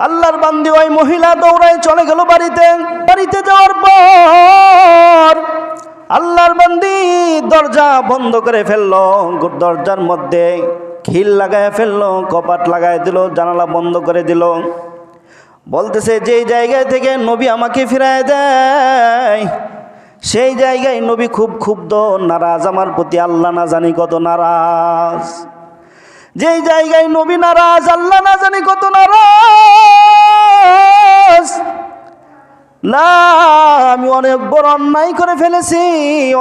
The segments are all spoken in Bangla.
আল্লাহর বান্দি ওই মহিলা দৌড়ায় চলে গেল বাড়িতে। বাড়িতে যাওয়ার পর আল্লাহর বান্দি দরজা বন্ধ করে ফেলল দরজার মধ্যে খিল লাগায় ফেলল, কপাট লাগায় দিল, জানালা বন্ধ করে দিল। বলতেছে, যেই জায়গায় থেকে নবী আমাকে ফিরায় দেয়, সেই জায়গায় নবী খুব ক্ষুব্ধ, নারাজ, আমার প্রতি আল্লাহ না জানি কত নারাজ। যেই জায়গায় নবী নারাজ, আল্লাহ না জানি কত নারাজ না, আমি অনেক বড় অন্যায় করে ফেলেছি,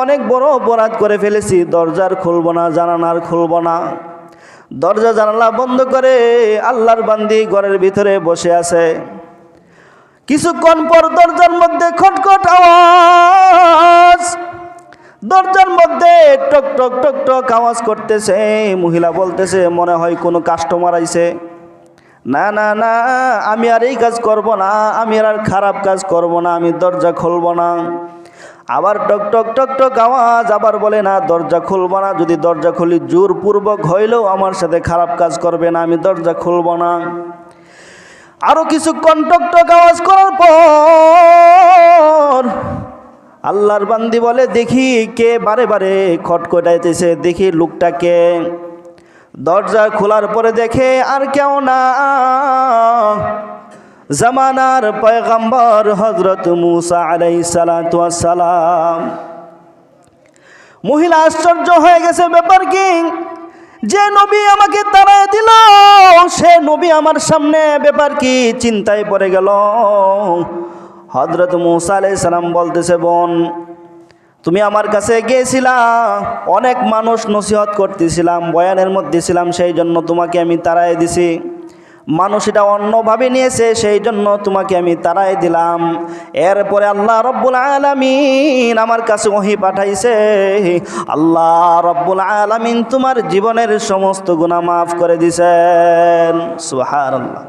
অনেক বড় অপরাধ করে ফেলেছি। দরজার খুলব না জানানার খুলব না। দরজা জানালা বন্ধ করে আল্লাহর বান্দি ঘরের ভিতরে বসে আছে। কিছুক্ষণ পর দরজার মধ্যে খটখট আওয়াজ। দরজার মধ্যে টক টক টক টক আওয়াজ করতেছে, মহিলা বলতেছে, মনে হয় কোনো কাস্টমার আইছে। না না না, আমি আর এই কাজ করব না, আমি আর খারাপ কাজ করব না, আমি দরজা খুলব না। আবার টক টক টক টক আওয়াজ আবার বলে, না, দরজা খুলব না, যদি দরজা খুলি জোরপূর্বক হইলেও আমার সাথে খারাপ কাজ করবে না, আমি দরজা খুলব না। আরও কিছু কন্টক আওয়াজ করার পর আল্লাহর বান্দি বলে, দেখি কে বারে বারে খটখটাইতেছে, দেখি লোকটাকে দরজা খোলার পরে দেখে আর কেউ না। জামানার পয়গম্বর হজরত মুসা আলাই সালাম। মহিলা আশ্চর্য হয়ে গেছে, ব্যাপার কি? যে নবী আমাকে তাড়ায় দিল, সে নবী আমার সামনে ব্যাপার কি? চিন্তায় পড়ে গেল। হজরত মুসা আলাই সালাম বলতেছে, বোন তুমি আমার কাছে গিয়েছিলা, অনেক মানুষ নসিহত করতেছিলাম, বয়ানের মধ্যে ছিলাম, সেই জন্য তোমাকে আমি তাড়াই দিছি। মানুষ এটা অন্যভাবে নিয়েছে, সেই জন্য তোমাকে আমি তাড়াই দিলাম। এরপরে আল্লাহ রব্বুল আলামিন আমার কাছে ওহি পাঠাইছে, আল্লাহ রব্বুল আলামিন তোমার জীবনের সমস্ত গুণা মাফ করে দিছেন। সুহার আল্লাহ